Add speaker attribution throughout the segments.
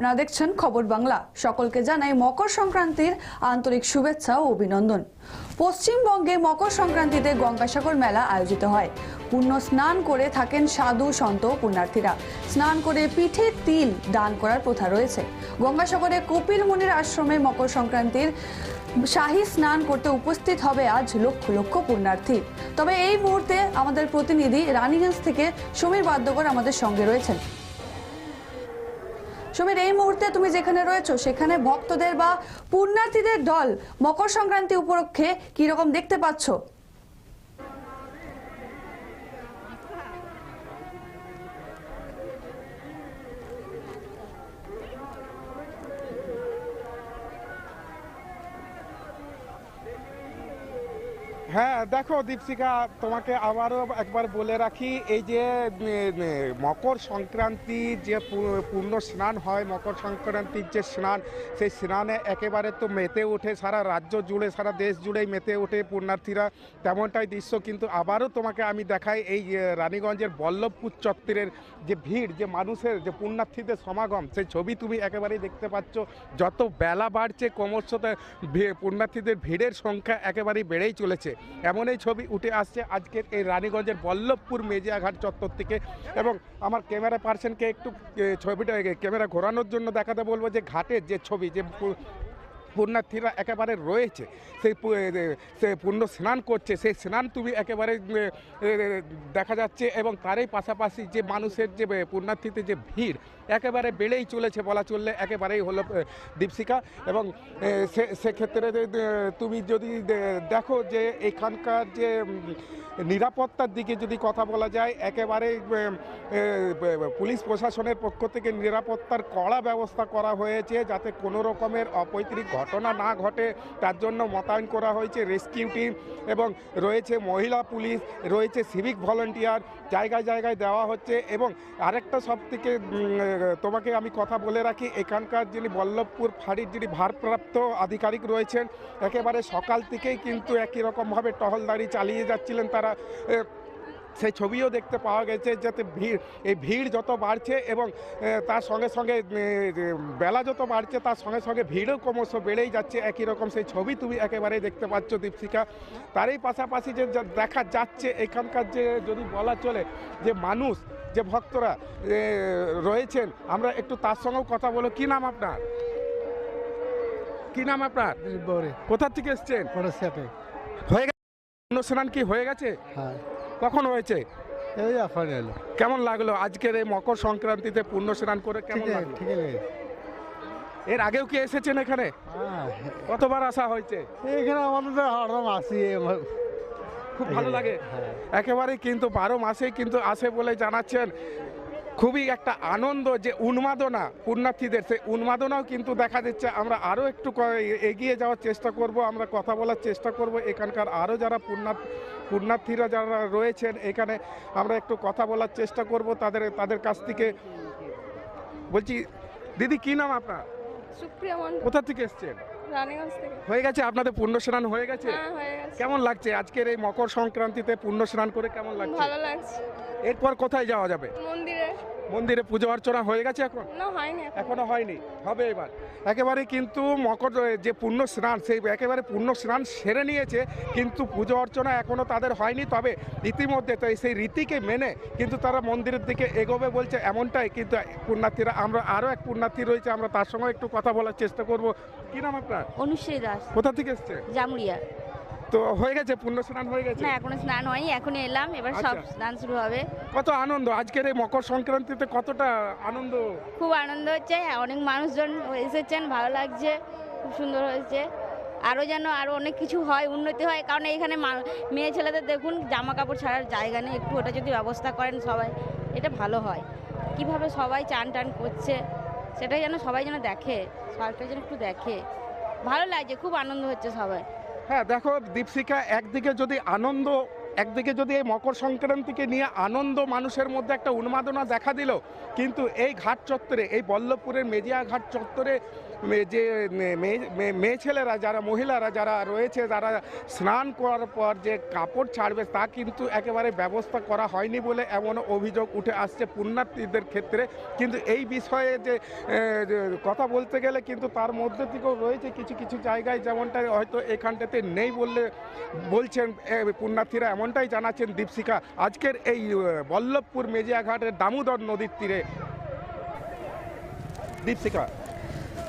Speaker 1: আপনারা দেখছেন খবর বাংলা। সকলকে জানাই মকর সংক্রান্তির আন্তরিক শুভেচ্ছা ও অভিনন্দন। পশ্চিমবঙ্গে মকর সংক্রান্তিতে গঙ্গাসাগর মেলা আয়োজিত হয়। পুণ্য স্নান করে থাকেন সাধু সন্ত পুণ্যার্থীরা। স্নান করে পিঠে তিল দান করার প্রথা রয়েছে। গঙ্গাসাগরে কপিল মুনির আশ্রমে মকর সংক্রান্তির শাহী স্নান করতে উপস্থিত হবে আজ লক্ষ লক্ষ পুণ্যার্থী। তবে এই মুহূর্তে আমাদের প্রতিনিধি রানীগঞ্জ থেকে সমীর বাদ্যকর আমাদের সঙ্গে রয়েছেন। সমীর এই মুহূর্তে তুমি যেখানে রয়েছো, সেখানে ভক্তদের বা পুণ্যার্থীদের দল মকর সংক্রান্তি উপলক্ষে কি রকম দেখতে পাচ্ছ?
Speaker 2: হ্যাঁ দেখো দীপশিকা তোমাকে আবারও একবার বলে রাখি, এই যে মকর সংক্রান্তি যে পূর্ণ স্নান হয়, মকর সংক্রান্তির যে স্নান, সেই স্নানে একেবারে তো মেতে ওঠে, সারা রাজ্য জুড়ে, সারা দেশ জুড়েই মেতে ওঠে পুণ্যার্থীরা। তেমনটাই দৃশ্য কিন্তু আবারও তোমাকে আমি দেখাই, এই রানীগঞ্জের বল্লভপুর চত্বরের যে ভিড়, যে মানুষের, যে পুণ্যার্থীদের সমাগম, সেই ছবি তুমি একেবারেই দেখতে পাচ্ছ। যত বেলা বাড়ছে, ক্রমশ পুণ্যার্থীদের ভিড়ের সংখ্যা একেবারেই বেড়েই চলেছে। এমন এই ছবি উঠে আসছে আজকের এই রানীগঞ্জের বল্লভপুর মেজিয়াঘাট চত্বর থেকে। এবং আমার ক্যামেরা পার্সনকে একটু ছবিটা ক্যামেরা ঘোরানোর জন্য দেখাতে বলব যে ঘাটের যে ছবি, যে পুণ্যার্থীরা একেবারে রয়েছে, সেই সে পুণ্য স্নান করছে, সেই স্নান তুমি একেবারে দেখা যাচ্ছে এবং তারই পাশাপাশি যে মানুষের যে পুণ্যার্থীতে যে ভিড় একেবারে বেড়েই চলেছে বলা চললে একেবারেই হলো দীপশিকা এবং সেক্ষেত্রে তুমি যদি দেখো যে এখানকার যে নিরাপত্তার দিকে যদি কথা বলা যায়, একেবারে পুলিশ প্রশাসনের পক্ষ থেকে নিরাপত্তার কড়া ব্যবস্থা করা হয়েছে যাতে কোনো রকমের অপৈতৃক ঘটনা না ঘটে। তার জন্য মোতায়েন করা হয়েছে রেস্কিউ টিম এবং রয়েছে মহিলা পুলিশ, রয়েছে সিভিক ভলেন্টিয়ার। জায়গায় জায়গায় দেওয়া হচ্ছে এবং আরেকটা সব থেকে তোমাকে আমি কথা বলে রাখি, এখানকার যিনি বল্লভপুর ফাঁড়ির যিনি ভারপ্রাপ্ত আধিকারিক রয়েছেন, একেবারে সকাল থেকেই কিন্তু একই রকমভাবে টহলদারি চালিয়ে যাচ্ছিলেন তারা। সেই ছবিও দেখতে পাওয়া গেছে যাতে ভিড় এই ভিড় যত বাড়ছে এবং তার সঙ্গে সঙ্গে বেলা যত বাড়ছে তার সঙ্গে সঙ্গে ভিড়ও ক্রমশ বেড়েই যাচ্ছে। একই রকম সেই ছবি তুমি একেবারেই দেখতে পাচ্ছ দীপশিকা তারই পাশাপাশি যে দেখা যাচ্ছে এখানকার যে যদি বলা চলে যে মানুষ যে ভক্তরা রয়েছেন আমরা একটু তার সঙ্গেও কথা বলো। কি নাম আপনার? কি নাম আপনার? কোথা থেকে এসছেন? হয়ে গেছে? অনুষ্ঠান কি হয়ে গেছে?
Speaker 3: হ্যাঁ।
Speaker 2: কখন হয়েছে?
Speaker 3: এই এখন এলো
Speaker 2: কেমন লাগল আজকের এই মকর সংক্রান্তিতে পূর্ণ স্নান করে কেমন লাগল?
Speaker 3: ঠিক আছে
Speaker 2: এর আগেও কি এসেছেন এখানে?
Speaker 3: হ্যাঁ।
Speaker 2: কতবার আসা হয়েছে?
Speaker 3: এখানে আমাদের তো হরদম আসি
Speaker 2: খুব ভালো লাগে।
Speaker 3: একেবারেই
Speaker 2: একেবারে কিন্তু বারো মাসেই কিন্তু আসে বলে জানাচ্ছেন খুবই একটা আনন্দ যে উন্মাদনা পুণ্যার্থীদের। সেই উন্মাদনাও কিন্তু দেখা যাচ্ছে আমরা আরও একটু এগিয়ে যাওয়ার চেষ্টা করব আমরা কথা বলার চেষ্টা করব। এখানকার আরও যারা পুণ্যার্থ পুণ্যার্থীরা যারা রয়েছেন এখানে আমরা একটু কথা বলার চেষ্টা করব। তাদের তাদের কাছ থেকে বলছি দিদি কি নাম আপনার?
Speaker 4: সুপ্রিয়া
Speaker 2: কোথা থেকে এসছেন? হয়ে গেছে? আপনাদের পুণ্য স্নান হয়ে গেছে?
Speaker 4: হ্যাঁ হয়ে গেছে।
Speaker 2: কেমন লাগছে? আজকের এই মকর সংক্রান্তিতে পুণ্য স্নান করে কেমন লাগছে?
Speaker 4: ভালো লাগছে।
Speaker 2: এরপর কোথায় যাওয়া যাবে?
Speaker 4: মন্দিরে
Speaker 2: মন্দিরে পুজো অর্চনা হয়ে গেছে এখন?
Speaker 4: না হয়নি এখন।
Speaker 2: হয়নি? হবে এবার। একেবারে কিন্তু মকর যে পূর্ণ স্নান সেই একেবারে পূর্ণ স্নান সেরে নিয়েছে কিন্তু পুজো অর্চনা এখনও তাদের হয়নি। তবে ইতিমধ্যে তো সেই রীতিকে মেনে কিন্তু তারা মন্দিরের দিকে এগোবে বলছে এমনটাই। কিন্তু পুণ্যার্থীরা আমরা আরও এক পুণ্যার্থী রয়েছে আমরা তার সঙ্গে একটু কথা বলার চেষ্টা করব। কি নাম আপনার?
Speaker 5: অনুশ্রী দাস।
Speaker 2: কোথা থেকে এসছে?
Speaker 5: জামুরিয়া
Speaker 2: তো হয়ে গেছে পুণ্য স্নান হয়ে গেছে?
Speaker 5: না এখনও স্নান হয়নি এখন এলাম এবার সব
Speaker 2: আচ্ছা।
Speaker 5: স্নান শুরু হবে।
Speaker 2: কত আনন্দ? আজকের এই মকর সংক্রান্তিতে কতটা আনন্দ?
Speaker 5: খুব আনন্দ হচ্ছে অনেক মানুষজন এসেছেন ভালো লাগছে খুব সুন্দর হয়েছে। আরও যেন আরও অনেক কিছু হয় উন্নতি হয় কারণ এখানে মা- মেয়ে ছেলেদের দেখুন জামা কাপড় ছাড়ার জায়গা নেই একটু ওটা যদি ব্যবস্থা করেন সবাই এটা ভালো হয়। কীভাবে সবাই চান টান করছে সেটাই যেন সবাই যেন দেখে সরকার যেন একটু দেখে। ভালো লাগছে খুব আনন্দ হচ্ছে সবাই।
Speaker 2: হ্যাঁ দেখো দীপশিখা, একদিকে যদি আনন্দ, একদিকে যদি এই মকর সংক্রান্তিকে নিয়ে আনন্দ মানুষের মধ্যে একটা উন্মাদনা দেখা দিল, কিন্তু এই ঘাট চত্বরে, এই বল্লভপুরের মেজিয়া ঘাট চত্বরে যে মেয়ে- ছেলেরা যারা, মহিলারা যারা রয়েছে, যারা স্নান করার পর যে কাপড় ছাড়বে, তা কিন্তু একেবারে ব্যবস্থা করা হয়নি বলে এমন অভিযোগ উঠে আসছে পুণ্যার্থীদের ক্ষেত্রে। কিন্তু এই বিষয়ে যে কথা বলতে গেলে কিন্তু তার মধ্যে থেকেও রয়েছে কিছু কিছু জায়গায় যেমনটা হয়তো এখানটাতে নেই বললে বলছেন পুণ্যার্থীরা এমনটাই জানাচ্ছেন দীপশিখা। আজকের এই বল্লভপুর মেজিয়াঘাটের দামোদর নদীর তীরে। দীপশিখা।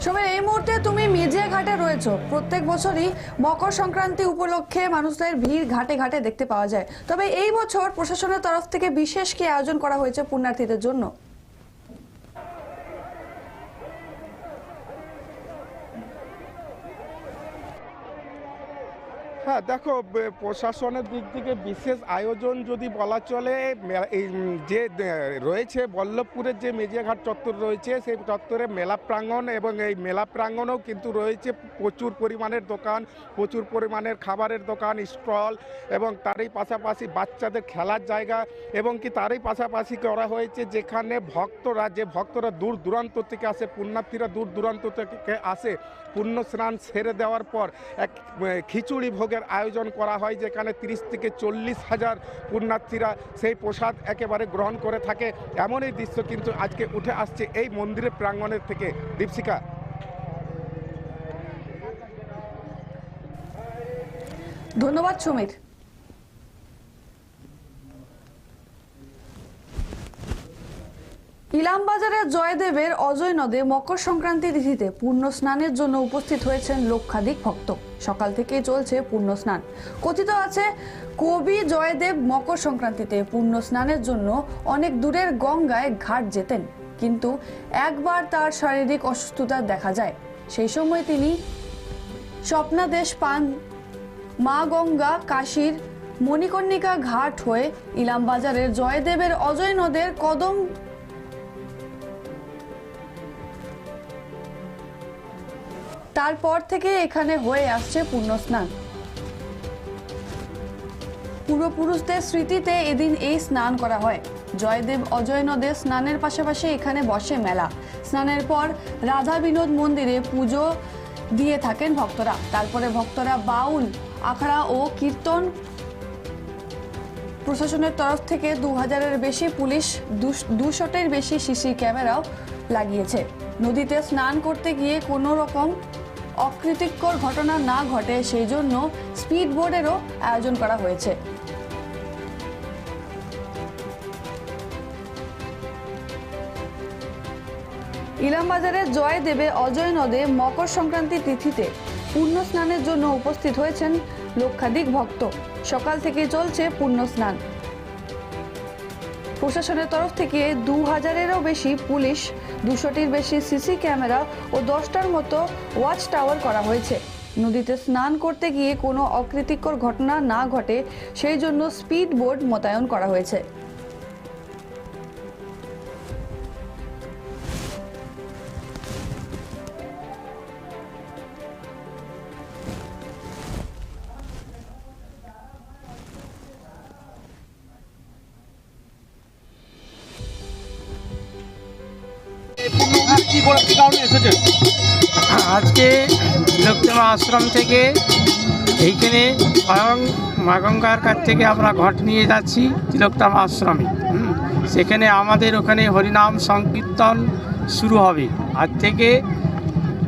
Speaker 1: সময়, এই মুহূর্তে তুমি মেজিয়া ঘাটে রয়েছো। প্রত্যেক বছরই মকর সংক্রান্তি উপলক্ষে মানুষদের ভিড় ঘাটে ঘাটে দেখতে পাওয়া যায়। তবে এই বছর প্রশাসনের তরফ থেকে বিশেষ কি আয়োজন করা হয়েছে পুণ্যার্থীদের জন্য?
Speaker 2: হ্যাঁ দেখো প্রশাসনের দিক থেকে বিশেষ আয়োজন যদি বলা চলে এই যে রয়েছে বল্লভপুরের যে মেজিয়াঘাট চত্বর রয়েছে, সেই চত্বরে মেলা প্রাঙ্গণ এবং এই মেলা প্রাঙ্গণেও কিন্তু রয়েছে প্রচুর পরিমাণের দোকান, প্রচুর পরিমাণের খাবারের দোকান, স্টল এবং তারই পাশাপাশি বাচ্চাদের খেলার জায়গা এবং কি তারই পাশাপাশি করা হয়েছে যেখানে ভক্তরা, যে ভক্তরা দূর দূরান্ত থেকে আসে, পুণ্যার্থীরা দূর দূরান্ত থেকে আসে পুণ্য স্নান সেরে দেওয়ার পর এক খিচুড়ি ভোগের আয়োজন করা হয়, যেখানে তিরিশ থেকে চল্লিশ হাজার পুণ্যার্থীরা সেই প্রসাদ একেবারে গ্রহণ করে থাকে। এমনই দৃশ্য কিন্তু আজকে উঠে আসছে এই মন্দিরের প্রাঙ্গণের থেকে। দীপশিকা
Speaker 1: ধন্যবাদ, সমীর। ইলামবাজারের জয়দেবের অজয় নদে মকর সংক্রান্তি তিথিতে পূর্ণ স্নানের জন্য উপস্থিত হয়েছেন লক্ষাধিক ভক্ত। সকাল থেকেই চলছে পূর্ণ স্নান। কথিত আছে, কবি জয়দেব মকর সংক্রান্তিতে পূর্ণ স্নানের জন্য অনেক দূরের গঙ্গায় ঘাট যেতেন। কিন্তু একবার তার শারীরিক অসুস্থতা দেখা যায়। সেই সময় তিনি স্বপ্নাদেশ পান মা গঙ্গা কাশীর মণিকর্ণিকা ঘাট হয়ে ইলামবাজারের জয়দেবের অজয় নদের কদম তারপর থেকে এখানে হয়ে আসছে পুণ্যস্নান। পূর্বপুরুষদের স্মৃতিতে এদিন এই স্নান করা হয়। জয়দেব অজয় নদে স্নানের পাশাপাশি এখানে বসে মেলা। স্নানের পর রাধা বিনোদ মন্দিরে পুজো দিয়ে থাকেন ভক্তরা। তারপরে ভক্তরা বাউল, আখড়া ও কীর্তন প্রশাসনের তরফ থেকে দু হাজারের বেশি পুলিশ দুশোটের বেশি সিসি ক্যামেরাও লাগিয়েছে। নদীতে স্নান করতে গিয়ে কোনো রকম অকৃতিকর ঘটনা না ঘটে, সেই জন্য স্পিড বোর্ডেরও আয়োজন করা হয়েছে। ইলামবাজারের জয়দেবে অজয় নদে মকর সংক্রান্তি তিথিতে পূর্ণ স্নানের জন্য উপস্থিত হয়েছেন লক্ষাধিক ভক্ত। সকাল থেকে চলছে পূর্ণ স্নান প্রশাসনের তরফ থেকে দু হাজারেরও বেশি পুলিশ, দুশোটির বেশি সিসি ক্যামেরা ও দশটার মতো ওয়াচ টাওয়ার করা হয়েছে। নদীতে স্নান করতে গিয়ে কোনো অকৃতিকর ঘটনা না ঘটে, সেই জন্য স্পিড বোর্ড মোতায়েন করা হয়েছে।
Speaker 6: কি কি কারণে এসেছেন
Speaker 7: আজকে লোকজমা আশ্রম থেকে এইখানে স্বয়ং মা গঙ্গার কাছ থেকে আমরা ঘট নিয়ে যাচ্ছি তিলোত্তম আশ্রমে। সেখানে আমাদের ওখানে হরিনাম সংকীর্তন শুরু হবে। আজ থেকে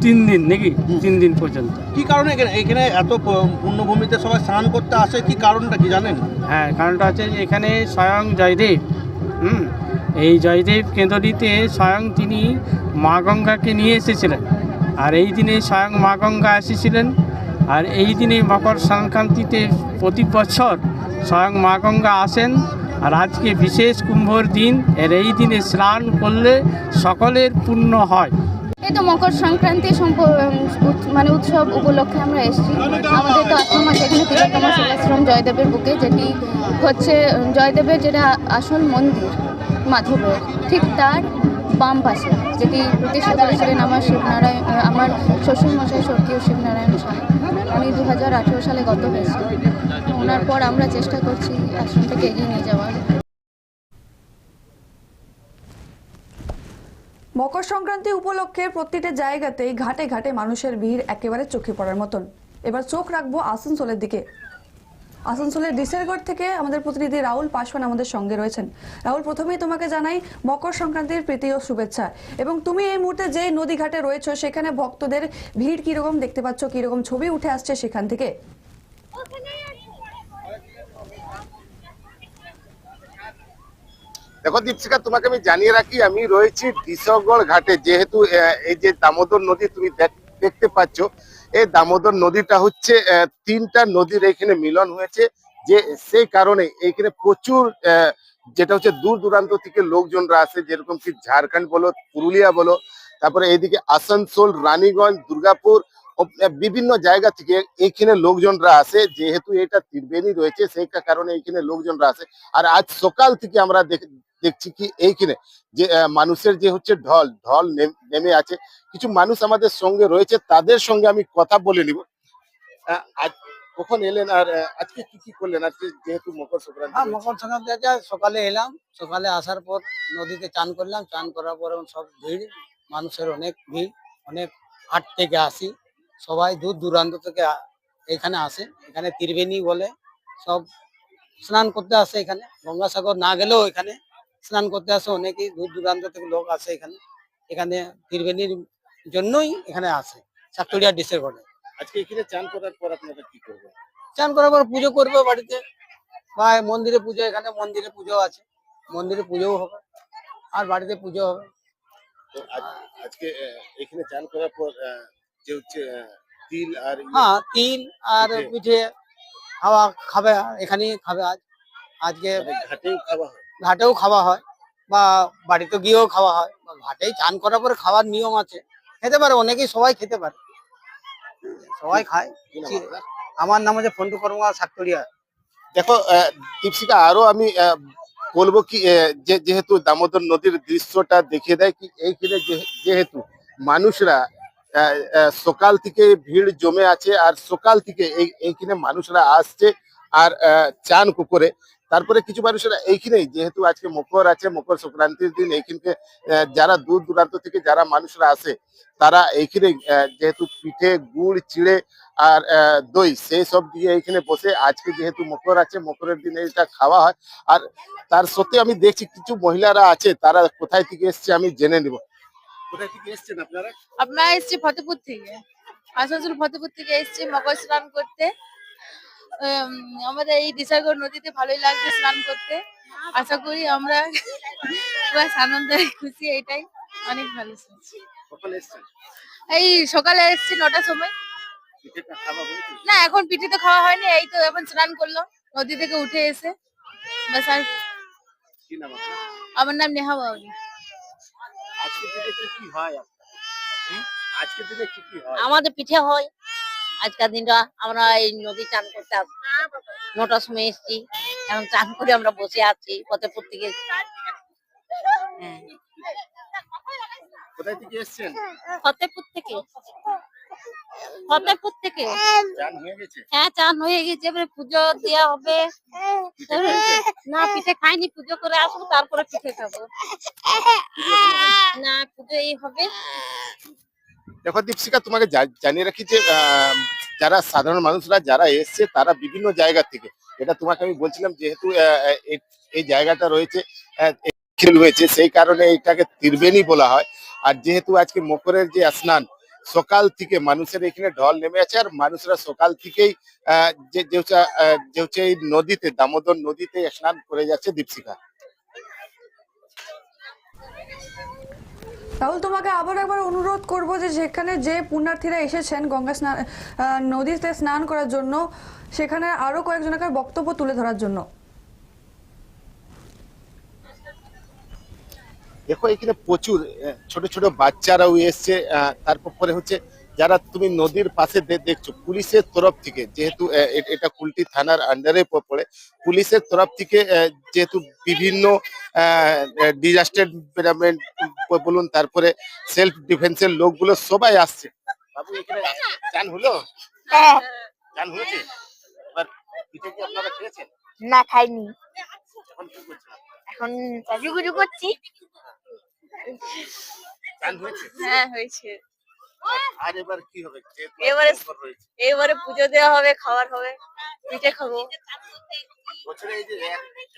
Speaker 7: তিন দিন নাকি? তিন দিন পর্যন্ত।
Speaker 6: কি কারণে এখানে এখানে এত পূর্ণভূমিতে সবাই স্নান করতে আসে? কি কারণটা কি জানেন?
Speaker 7: হ্যাঁ কারণটা হচ্ছে এখানে স্বয়ং জয়দেব এই জয়দেব কেন্দ্রটিতে স্বয়ং তিনি মা গঙ্গাকে নিয়ে এসেছিলেন। আর এই দিনে স্বয়ং মা গঙ্গা এসেছিলেন। আর এই দিনে মকর সংক্রান্তিতে প্রতি বছর স্বয়ং মা গঙ্গা আসেন। আর আজকে বিশেষ কুম্ভর দিন এর এই দিনে স্নান করলে সকলের পুণ্য হয়।
Speaker 8: এই তো মকর সংক্রান্তি মানে উৎসব উপলক্ষে আমরা এসেছি। আমাদের তো আশ্রম আছে এখানে, তিলোত্তমা শিলাশ্রম জয়দেবের বুকে, যেটি হচ্ছে, জয়দেবের যেটা আসল মন্দির। মাধবের ঠিক তার বাম পাশে, যেটি প্রতিষ্ঠা করেছিলেন আমার শিবনারায়ণ আমার শ্বশুরমশাই স্বর্গীয় শিবনারায়ণ শাহ উনি দু হাজার আঠেরো সালে গত হয়েছে ওনার পর আমরা চেষ্টা করছি আশ্রমটাকে এগিয়ে নিয়ে যাওয়ার।
Speaker 1: মকর সংক্রান্তি উপলক্ষে প্রতিটি জায়গাতেই ঘাটে ঘাটে মানুষের ভিড় একেবারে চোখে পড়ার মতন। এবার চোখ রাখব আসানসোলের দিকে। আসানসোলের ডিসেরগড় থেকে আমাদের প্রতিনিধি রাহুল পাশওয়ান আমাদের সঙ্গে রয়েছেন। রাহুল, প্রথমেই তোমাকে জানাই মকর সংক্রান্তির প্রীতি ও শুভেচ্ছা। এবং তুমি এই মুহূর্তে যে নদী ঘাটে রয়েছো, সেখানে ভক্তদের ভিড় কীরকম দেখতে পাচ্ছ, কীরকম ছবি উঠে আসছে সেখান থেকে?
Speaker 6: দেখো দীপশিকা তোমাকে আমি জানিয়ে রাখি, আমি রয়েছি ডিসগড় ঘাটে। যেহেতু এই যে দামোদর নদী তুমি দেখ- দেখতে পাচ্ছ এই দামোদর নদীটা হচ্ছে তিনটা নদীর এখানে মিলন হয়েছে, যে সেই কারণে এখানে প্রচুর যেটা হচ্ছে দূর দূরান্ত থেকে লোকজনরা আসে, যেরকম কি ঝাড়খন্ড বলো, পুরুলিয়া বলো, তারপরে এইদিকে আসানসোল, রানীগঞ্জ, দুর্গাপুর বিভিন্ন জায়গা থেকে এইখানে লোকজনরা আসে যেহেতু এটা ত্রিবেণী রয়েছে সেই কারণে এইখানে লোকজনরা আসে। আর আজ সকাল থেকে আমরা দেখ- দেখছি কি এইখানে যে মানুষের যে হচ্ছে ঢল ঢল নেম- আছে। কিছু মানুষ আমাদের সঙ্গে রয়েছে তাদের সঙ্গে আমি কথা বলে নিব। আজ কখন এলেন আর আজকে কি কি করলেন? আজকে যেহেতু মকর সংক্রান্তি
Speaker 9: হ্যাঁ মকর সংক্রান্তি আছে সকালে এলাম। সকালে আসার পর নদীতে চান করলাম। চান করার পর সব ভিড় মানুষের অনেক ভিড়। অনেক হাট থেকে আসি। সবাই দূর দূরান্ত থেকে এখানে আসে। এখানে ত্রিবেণী বলে সব স্নান করতে আসে এখানে। গঙ্গাসাগর না গেলেও এখানে স্নান করতে আসে। অনেকেই দূর দূরান্ত থেকে লোক আসে এখানে। এখানে ত্রিবেণীর জন্যই এখানে আসে। সাতুরিয়া ডিসের ঘরে।
Speaker 6: আজকে এখানে চান করার পর আপনারা কি করবেন?
Speaker 9: চান করার পর পুজো করবে বাড়িতে। বা মন্দিরে পুজো এখানে মন্দিরে পুজো আছে। মন্দিরে পুজোও হবে। আর বাড়িতে পুজো হবে।
Speaker 6: আজকে এখানে চান করার পর যে হচ্ছে তিল আর ইয়ে,
Speaker 9: হ্যাঁ তিল আর
Speaker 6: পিঠে।
Speaker 9: খাওয়া খাবে এখানেই খাবে আজ। আজকে
Speaker 6: মানে ঘাটেও খাওয়া হয়।
Speaker 9: ঘাটেও খাওয়া হয় বা বাড়িতে গিয়েও খাওয়া হয়। বা ঘাটেই চান করার পরে খাওয়ার নিয়ম আছে। খেতে পারে অনেকেই সবাই খেতে পারে। সবাই খায়? আমার নাম হচ্ছে ফন্টু কর্মা সাতকরিয়া
Speaker 6: দেখো দীপশিকা আরও আমি বলব কি যেহেতু দামোদর নদীর দৃশ্যটা দেখিয়ে দেয় কি এইখানে যেহেতু মানুষরা সকাল থেকে ভিড় জমে আছে আর সকাল থেকে এই এইখানে মানুষরা আসছে আর চান করে তারপরে কিছু মানুষেরা এইখানেই যেহেতু আজকে মকর আছে মকর সংক্রান্তির দিন এইখানকে আহ, যারা দূর দূরান্ত থেকে যারা মানুষরা আসে তারা এইখানে যেহেতু পিঠে গুড় চিড়ে আর দই সেই সব দিয়ে এখানে বসে আজকে যেহেতু মকর আছে মকরের দিনে এটা খাওয়া হয়। আর তার সত্ত্বে আমি দেখছি কিছু মহিলারা আছে তারা কোথায় থেকে এসছে আমি জেনে নিব। কোথায় থেকে এসছেন আপনারা?
Speaker 10: আমরা এসেছি ফতেপুর থেকে। আসানসোল ফতেপুর থেকে এসেছি মকর স্নান করতে। আমাদের এই দিশাগড় নদীতে ভালোই লাগছে স্নান করতে। আশা করি আমরা বাস আনন্দে খুশি এটাই অনেক ভালো এই সকালে এসেছি নটার সময়। না এখন পিঠে তো খাওয়া হয়নি এই তো এখন স্নান করল। নদী থেকে উঠে এসে বাস আর আমার নাম নেহা বাউরি
Speaker 6: আজকে দিনে কি কি হয় আজকে দিনে কি কি হয়?
Speaker 11: আমাদের পিঠে হয়। আজকের দিনটা আমরা এই নদী চান করতে আসব নটার সময় এসছি। এখন চান করে আমরা বসে আছি ফতেপুর পড়তে গেছি।
Speaker 6: কোথায় থেকে এসছেন?
Speaker 11: ফতেপুর থেকে। ফতেপুর থেকে।
Speaker 6: হয়ে
Speaker 11: চান হয়ে গেছে এবারে পুজো দেওয়া হবে। না পিঠে খাইনি পুজো করে আসব তারপরে পিঠে খাব। না পুজো এই হবে।
Speaker 6: দেখো দীপশিকা তোমাকে জানিয়ে রাখি যে যারা সাধারণ মানুষরা যারা এসছে তারা বিভিন্ন জায়গা থেকে এটা তোমাকে আমি বলছিলাম যেহেতু এই- জায়গাটা রয়েছে হয়েছে সেই কারণে এটাকে ত্রিবেণী বলা হয়। আর যেহেতু আজকে মকরের যে স্নান সকাল থেকে মানুষের এখানে ঢল নেমে আছে আর মানুষরা সকাল থেকেই যে যে হচ্ছে, এই নদীতে দামোদর নদীতে স্নান করে যাচ্ছে দীপশিখা।
Speaker 1: রাহুল তোমাকে আবার একবার অনুরোধ করব যে সেখানে যে পুণ্যার্থীরা এসেছেন গঙ্গা স্নান নদীতে স্নান করার জন্য সেখানে আরও কয়েকজনকে বক্তব্য তুলে ধরার জন্য।
Speaker 6: দেখো এখানে প্রচুর ছোট ছোট বাচ্চারাও এসছে তারপর পরে হচ্ছে যারা তুমি নদীর পাশে দেখছ পুলিশের তরফ থেকে যেহেতু এটা কুলটি থানার আন্ডারে পড়ে পুলিশের তরফ থেকে যেহেতু বিভিন্ন ডিজাস্টার ম্যানেজমেন্ট বলুন তারপরে সেলফ ডিফেন্সের লোকগুলো সবাই আসছে। বাবু এখানে চান হলো? চান হয়েছে? এবার পিঠে কি আপনারা খেয়েছেন?
Speaker 11: না খাইনি।
Speaker 6: এখন
Speaker 11: সাজুগুজু করছি।
Speaker 10: হ্যাঁ হয়েছে।
Speaker 6: আর এবার কি হবে?
Speaker 10: এবারে- এবারে পুজো দেওয়া হবে খাবার হবে পিঠে খাব।
Speaker 6: বছরে এই যে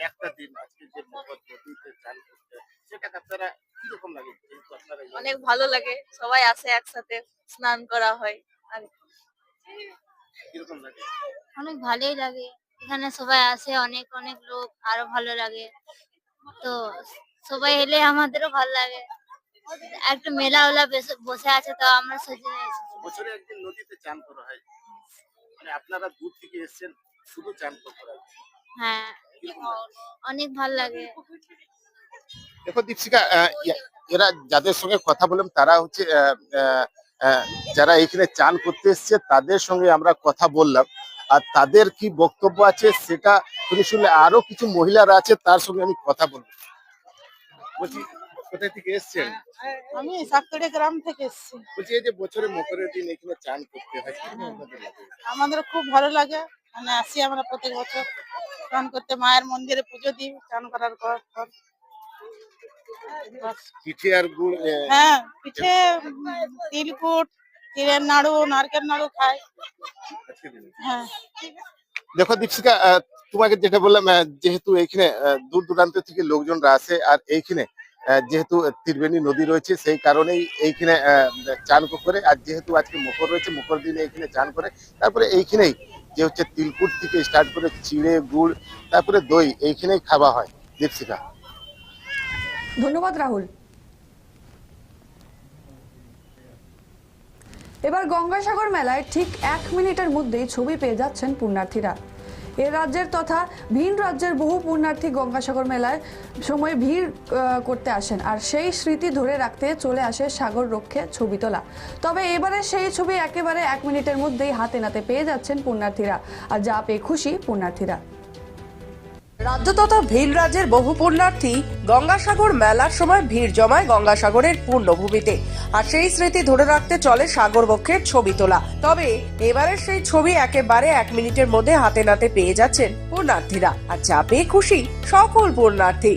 Speaker 6: একটা দিন আজকে যে নদীতে চান করতে সেটাকে আপনারা কীরকম লাগে? আপনারা
Speaker 10: অনেক ভালো লাগে সবাই আসে একসাথে স্নান করা হয় আর
Speaker 6: কীরকম লাগে?
Speaker 8: অনেক ভালোই লাগে। এখানে সবাই আসে অনেক অনেক লোক আরও ভালো লাগে। তো সবাই এলে আমাদেরও ভালো লাগে। একটা মেলা ওলা বেস- বসে আছে তো আমরা সজে
Speaker 6: বছরে একদিন নদীতে চান করা হয়। মানে আপনারা দূর থেকে এসেছেন শুধু চান করতে হ্যাঁ।
Speaker 8: অনেক ভালো লাগে।
Speaker 6: দেখো দীপশিকা এরা যাদের সঙ্গে কথা বললাম তারা হচ্ছে আহ, আহ, আহ, যারা এখানে চান করতে এসছে তাদের সঙ্গে আমরা কথা বললাম। আর তাদের কি বক্তব্য আছে সেটা তুমি শুনলে আরও কিছু মহিলারা আছে তার সঙ্গে আমি কথা বলব বলছি কোথায় থেকে এসছেন
Speaker 10: আমি গ্রাম থেকে এসেছি
Speaker 6: বলছি এই যে বছরে মকরের দিন এখানে চান করতে হয়?
Speaker 10: আমাদের খুব ভালো লাগে মানে আসি আমরা প্রত্যেক বছর স্নান করতে মায়ের মন্দিরে পুজো দিই স্নান করার পর।
Speaker 6: পিঠে আর গুড়
Speaker 10: হ্যাঁ পিঠে তিলকুট তিলের নাড়ু নারকেল নাড়ু খাই হ্যাঁ।
Speaker 6: দেখো দীপশিকা আহ, তোমাকে যেটা বললাম যেহেতু এইখানে দূর দূরান্ত থেকে লোকজনরা আসে আর এইখানে যেহেতু ত্রিবেণী নদী রয়েছে সেই কারণেই এইখানে আহ, চান করে আর যেহেতু আজকে মকর রয়েছে মকর দিনে এইখানে চান করে তারপরে এইখানেই যে হচ্ছে তিলকুট থেকে স্টার্ট করে চিড়ে গুড় তারপরে দই এইখানেই খাওয়া হয় দীপশিকা
Speaker 1: ধন্যবাদ রাহুল। এবার গঙ্গাসাগর মেলায় ঠিক এক মিনিটের মধ্যেই ছবি পেয়ে যাচ্ছেন পুণ্যার্থীরা। এ রাজ্যের তথা ভিন রাজ্যের বহু পুণ্যার্থী গঙ্গাসাগর মেলায় সময় ভিড় করতে আসেন আর সেই স্মৃতি ধরে রাখতে চলে আসে সাগর রক্ষে ছবি তোলা। তবে এবারে সেই ছবি একেবারে এক মিনিটের মধ্যেই হাতে নাতে পেয়ে যাচ্ছেন পুণ্যার্থীরা। আর যা পেয়ে খুশি পুণ্যার্থীরা।
Speaker 12: রাজ্য তথা ভিন রাজ্যের বহু পুণ্যার্থী গঙ্গাসাগর মেলার সময় ভিড় জমায় গঙ্গাসাগরের পূর্ণভূমিতে। আর সেই স্মৃতি ধরে রাখতে চলে সাগর বক্ষের ছবি তোলা। তবে এবারের সেই ছবি একেবারে এক মিনিটের মধ্যে হাতে নাতে পেয়ে যাচ্ছেন পুণ্যার্থীরা। আর যা পেয়ে খুশি সকল পুণ্যার্থী।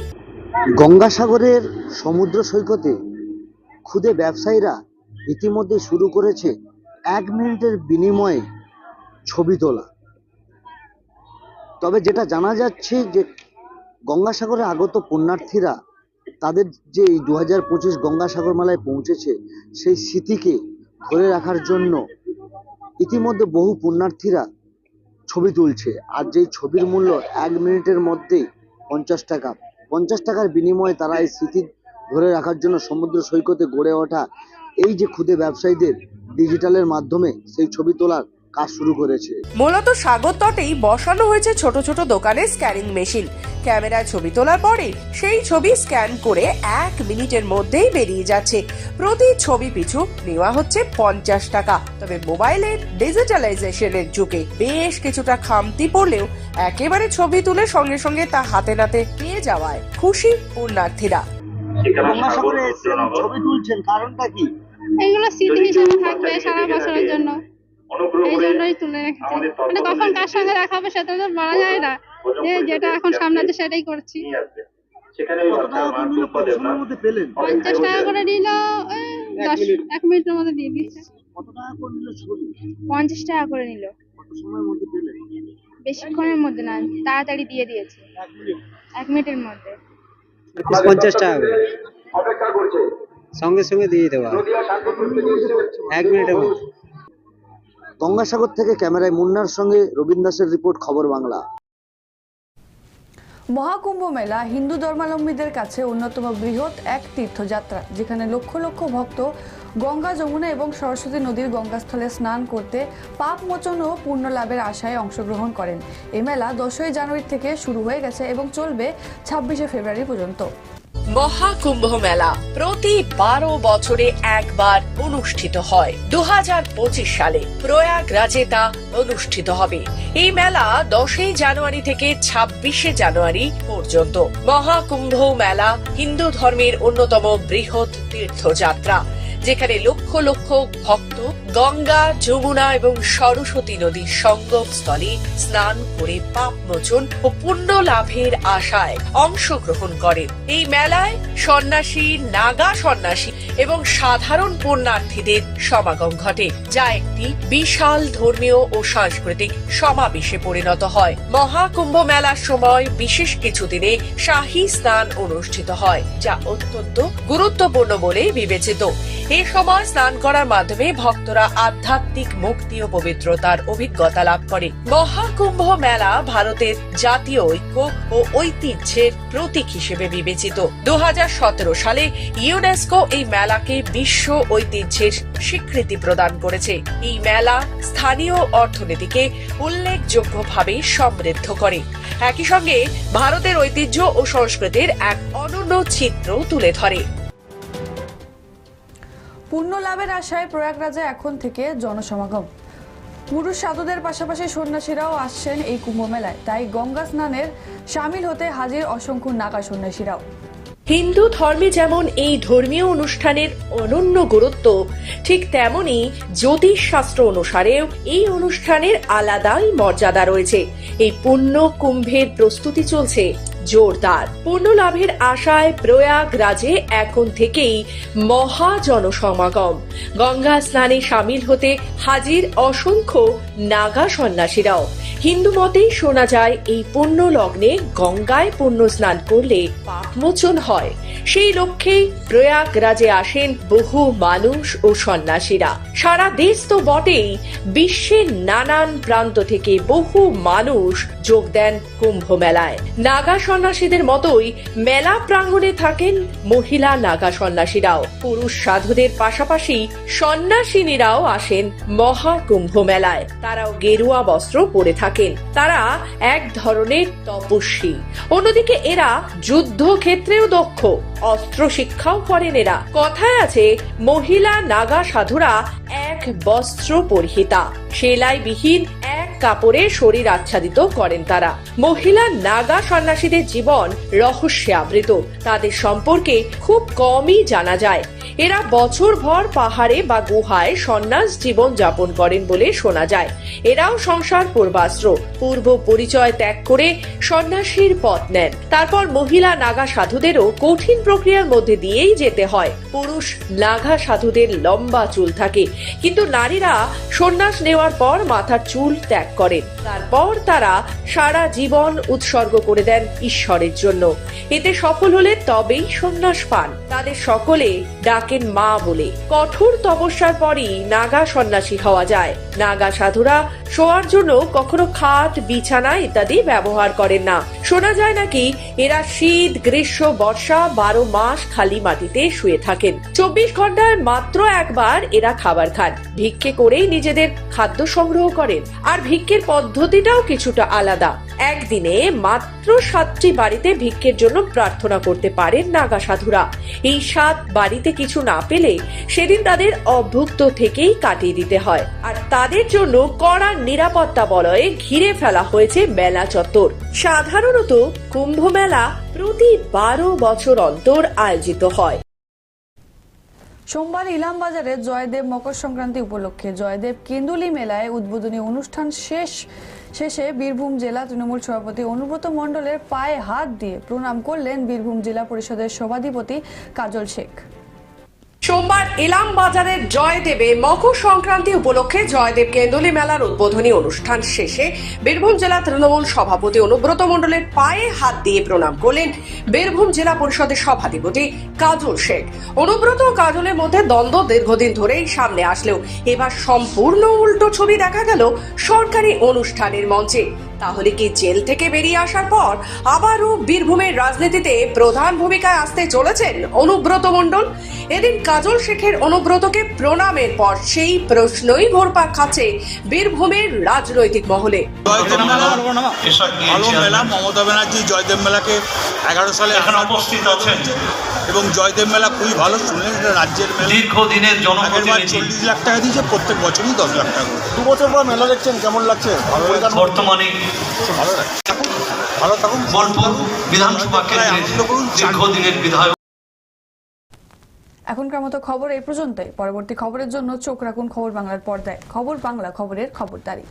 Speaker 13: গঙ্গাসাগরের সমুদ্র সৈকতে খুদে ব্যবসায়ীরা ইতিমধ্যে শুরু করেছে এক মিনিটের বিনিময়ে ছবি তোলা। তবে যেটা জানা যাচ্ছে যে গঙ্গাসাগরে আগত পুণ্যার্থীরা তাদের যে এই দু হাজার পঁচিশ গঙ্গাসাগর মেলায় পৌঁছেছে, সেই স্মৃতিকে ধরে রাখার জন্য ইতিমধ্যে বহু পুণ্যার্থীরা ছবি তুলছে। আর যেই ছবির মূল্য এক মিনিটের মধ্যেই পঞ্চাশ টাকা। পঞ্চাশ টাকার বিনিময়ে তারা এই স্মৃতি ধরে রাখার জন্য সমুদ্র সৈকতে গড়ে ওঠা এই যে ক্ষুদে ব্যবসায়ীদের ডিজিটালের মাধ্যমে সেই ছবি তোলার কাজ শুরু করেছে।
Speaker 12: মূলত সাগর তটেই বসানো হয়েছে ছোট ছোট দোকানে স্ক্যানিং মেশিন ক্যামেরায় ছবি তোলার পরে সেই ছবি স্ক্যান করে এক মিনিটের মধ্যেই বেরিয়ে যাচ্ছে। প্রতি ছবি পিছু নেওয়া হচ্ছে পঞ্চাশ টাকা। তবে মোবাইলের ডিজিটালাইজেশনের যুগে বেশ কিছুটা খামতি পড়লেও একেবারে ছবি তুলে সঙ্গে সঙ্গে তা হাতে নাতে পেয়ে যাওয়ায় খুশি পুণ্যার্থীরা।
Speaker 13: ছবি তুলছেন কারণটা কি?
Speaker 8: এগুলো স্মৃতি হিসেবে থাকবে সারা বছরের জন্য। এই জন্যই তুলে রেখেছি মানে কখন কার সঙ্গে দেখা হবে সেটা তো বলা যায় না। যে যেটা এখন সামনে আছে সেটাই করছি। পঞ্চাশ টাকা করে নিল দশ এক মিনিটের মধ্যে দিয়ে দিচ্ছে
Speaker 13: কত টাকা করে নিল ছবি?
Speaker 8: পঞ্চাশ টাকা করে নিল।
Speaker 13: কত সময়ের মধ্যে পেলেন?
Speaker 8: বেশিক্ষণের মধ্যে না তাড়াতাড়ি দিয়ে দিয়েছে। এক মিনিটের মধ্যে।
Speaker 3: পঞ্চাশ টাকা সঙ্গে সঙ্গে দিয়ে দেওয়া। এক মিনিটের মধ্যে।
Speaker 13: গঙ্গাসাগর থেকে ক্যামেরায় মুন্নার সঙ্গে রবীন্দ্র দাসের রিপোর্ট, খবর বাংলা।
Speaker 1: মহাকুম্ভ মেলা হিন্দু ধর্মাবলম্বীদের কাছে অন্যতম বৃহৎ এক তীর্থযাত্রা, যেখানে লক্ষ লক্ষ ভক্ত গঙ্গা যমুনা এবং সরস্বতী নদীর গঙ্গাস্থলে স্নান করতে পাপ মোচন ও পুণ্য লাভের আশায় অংশগ্রহণ করেন। এ মেলা দশই জানুয়ারি থেকে শুরু হয়ে গেছে এবং চলবে ছাব্বিশে ফেব্রুয়ারি পর্যন্ত।
Speaker 12: মহাকুম্ভ মেলা প্রতি বারো বছরে একবার অনুষ্ঠিত হয়। দু হাজার পঁচিশ সালে প্রয়াগরাজে তা অনুষ্ঠিত হবে। এই মেলা দশই জানুয়ারি থেকে ছাব্বিশে জানুয়ারি পর্যন্ত। মহাকুম্ভ মেলা হিন্দু ধর্মের অন্যতম বৃহৎ তীর্থযাত্রা। যেখানে লক্ষ লক্ষ ভক্ত গঙ্গা, যমুনা এবং সরস্বতী নদীর সঙ্গম স্থলে স্নান করে পাপ মোচন ও পুণ্য লাভের আশায় অংশগ্রহণ করেন। এই মেলায় সন্ন্যাসী, নাগা সন্ন্যাসী এবং সাধারণ পুণ্যার্থীদের সমাগম ঘটে, যা একটি বিশাল ধর্মীয় ও সাংস্কৃতিক সমাবেশে পরিণত হয়। মহাকুম্ভ মেলার সময় বিশেষ কিছু দিনে শাহী স্নান অনুষ্ঠিত হয়, যা অত্যন্ত গুরুত্বপূর্ণ বলে বিবেচিত। এই সময় স্নান করার মাধ্যমে ভক্তরা আধ্যাত্মিক মুক্তি ও পবিত্রতার অভিজ্ঞতা লাভ করে। মহাকুম্ভ মেলা ভারতের জাতীয় ঐক্য ও ঐতিহ্যের প্রতীক হিসেবে বিবেচিত। দুই হাজার সতেরো সালে ইউনেস্কো এই মেলাকে বিশ্ব ঐতিহ্যের স্বীকৃতি প্রদান করেছে। এই মেলা স্থানীয় অর্থনীতিকে উল্লেখযোগ্যভাবে সমৃদ্ধ করে। একই সঙ্গে ভারতের ঐতিহ্য ও সংস্কৃতির এক অনন্য চিত্র তুলে ধরে।
Speaker 1: পুণ্য লাভের আশায় প্রয়াগরাজে এখন থেকে জনসমাগম। পুরুষ সাধুদের পাশাপাশি সন্ন্যাসীরাও আসছেন এই কুম্ভ মেলায় তাই গঙ্গা স্নানের সামিল হতে হাজির অসংখ্য নাগা সন্ন্যাসীরাও।
Speaker 12: হিন্দু ধর্মে যেমন এই ধর্মীয় অনুষ্ঠানের অনন্য গুরুত্ব, ঠিক তেমনি জ্যোতিষ শাস্ত্র অনুসারেও এই অনুষ্ঠানের আলাদাই মর্যাদা রয়েছে। এই পুণ্য কুম্ভের প্রস্তুতি চলছে। জোরদার। পূর্ণ লাভের আশায় প্রয়াগরাজে এখন থেকেই মহা জনসমাগম। গঙ্গা স্নানে সামিল হতে হাজির অসংখ্য নাগা সন্ন্যাসীরাও। হিন্দু মতেই শোনা যায়, এই পুণ্য লগ্নে গঙ্গায় পুণ্য স্নান করলে পাপমোচন হয়। সেই লক্ষ্যেই প্রয়াগরাজে আসেন বহু মানুষ ও সন্ন্যাসীরা। সারা দেশ তো বটেই বিশ্বের নানান প্রান্ত থেকে বহু মানুষ যোগ দেন কুম্ভ মেলায় নাগা সন্ন্যাসীদের মতোই মেলা প্রাঙ্গণে থাকেন মহিলা নাগা সন্ন্যাসীরাও। পুরুষ সাধুদের পাশাপাশি সন্ন্যাসিনীরাও আসেন মহাকুম্ভ মেলায় তারাও গেরুয়া বস্ত্র পরে থাকেন। তারা এক ধরনের তপস্বী। অন্যদিকে এরা যুদ্ধক্ষেত্রেও দক্ষ অস্ত্র শিক্ষাও করেন এরা। কথায় আছে, মহিলা নাগা সাধুরা এক বস্ত্র পরিহিতা। সেলাই বিহীন এক কাপড়ে শরীর আচ্ছাদিত করেন তারা। মহিলা নাগা সন্ন্যাসীদের জীবন রহস্যে আবৃত। তাদের সম্পর্কে খুব কমই জানা যায়। এরা বছরভর পাহাড়ে বা গুহায় সন্ন্যাস জীবন যাপন করেন বলে শোনা যায়। এরাও সংসার পূর্বাস্ত্র। পূর্ব পরিচয় ত্যাগ করে সন্ন্যাসীর পথ নেন। তারপর মহিলা নাগা সাধুদেরও কঠিন প্রক্রিয়ার মধ্যে দিয়েই যেতে হয়। পুরুষ নাগা সাধুদের লম্বা চুল থাকে। কিন্তু নারীরা সন্ন্যাস নেওয়ার পর মাথার চুল ত্যাগ করেন। তারপর তারা সারা জীবন উৎসর্গ করে দেন ঈশ্বরের জন্য। এতে সফল হলে তবেই সন্ন্যাস পান। তাদের সকলে ডাকেন মা বলে। কঠোর তপস্যার পরই নাগা সন্ন্যাসী হওয়া যায়। নাগা সাধুরা শোয়ার জন্য কখনো খাট, বিছানা ইত্যাদি ব্যবহার করেন না। শোনা যায় নাকি এরা শীত, গ্রীষ্ম, বর্ষা বারো মাস খালি মাটিতে শুয়ে থাকেন। চব্বিশ ঘন্টায় মাত্র একবার এরা খাবার খান। ভিক্ষে করেই নিজেদের খাদ্য সংগ্রহ করেন। আর ভিক্ষের পদ্ধতিটাও কিছুটা আলাদা। একদিনে মাত্র সাতটি বাড়িতে ভিক্ষের জন্য প্রার্থনা করতে পারেন নাগা সাধুরা। এই সাত বাড়িতে কিছু না পেলে সেদিন তাদের অভুক্ত থেকেই কাটিয়ে দিতে হয়। আর তাদের জন্য কড়া নিরাপত্তা বলয়ে ঘিরে ফেলা হয়েছে মেলা চত্বর। সাধারণত কুম্ভ মেলা প্রতি বারো বছর অন্তর আয়োজিত হয়।
Speaker 1: সোমবার ইলামবাজারে জয়দেব মকর সংক্রান্তি উপলক্ষে জয়দেব কেন্দুলি মেলায় উদ্বোধনী অনুষ্ঠান শেষ শেষে বীরভূম জেলা তৃণমূল সভাপতি অনুব্রত মণ্ডলের পায়ে হাত দিয়ে প্রণাম করলেন বীরভূম জেলা পরিষদের সভাধিপতি কাজল শেখ।
Speaker 12: সোমবার এলাম বাজারের জয়দেবে মকর সংক্রান্তি উপলক্ষে জয়দেব কেন্দলি মেলার উদ্বোধনী অনুষ্ঠান শেষে বীরভূম জেলা তৃণমূল সভাপতি অনুব্রত মণ্ডলের পায়ে হাত দিয়ে প্রণাম করলেন বীরভূম জেলা পরিষদের সভাধিপতি কাজল শেখ। অনুব্রত ও কাজলের মধ্যে দ্বন্দ্ব দীর্ঘদিন ধরেই সামনে আসলেও এবার সম্পূর্ণ উল্টো ছবি দেখা গেল সরকারি অনুষ্ঠানের মঞ্চে। তাহলে কি জেল থেকে বেরিয়ে আসার পর আবারও বীরভূমের রাজনীতিতে প্রধান ভূমিকায় আসতে চলেছেন অনুব্রত মণ্ডল? এদিন কাজল শেখের অনুব্রতকে প্রণামের পর সেই প্রশ্নই ঘোরপাক খাচ্ছে বীরভূমের রাজনৈতিক মহলে।
Speaker 14: ভালো মেলা মমতা ব্যানার্জি জয়দেব মেলাকে এগারো সালে এখানে উপস্থিত আছেন। এবং জয়দেব মেলা খুবই ভালো শুনলেন এটা রাজ্যের মেলা। দীর্ঘদিনের জনপ্রতিনিধি। চল্লিশ লাখ টাকা দিয়েছে প্রত্যেক বছরই দশ লাখ টাকা।
Speaker 13: দু বছর পর মেলা দেখছেন কেমন লাগছে?
Speaker 14: বর্তমানে ভালো থাকুন বিধানসভা দীর্ঘদিনের বিধায়ক
Speaker 1: এখনকার মতো খবর এই পর্যন্তই। পরবর্তী খবরের জন্য চোখ রাখুন খবর বাংলার পর্দায়। খবর বাংলা, খবরের খবরদারি।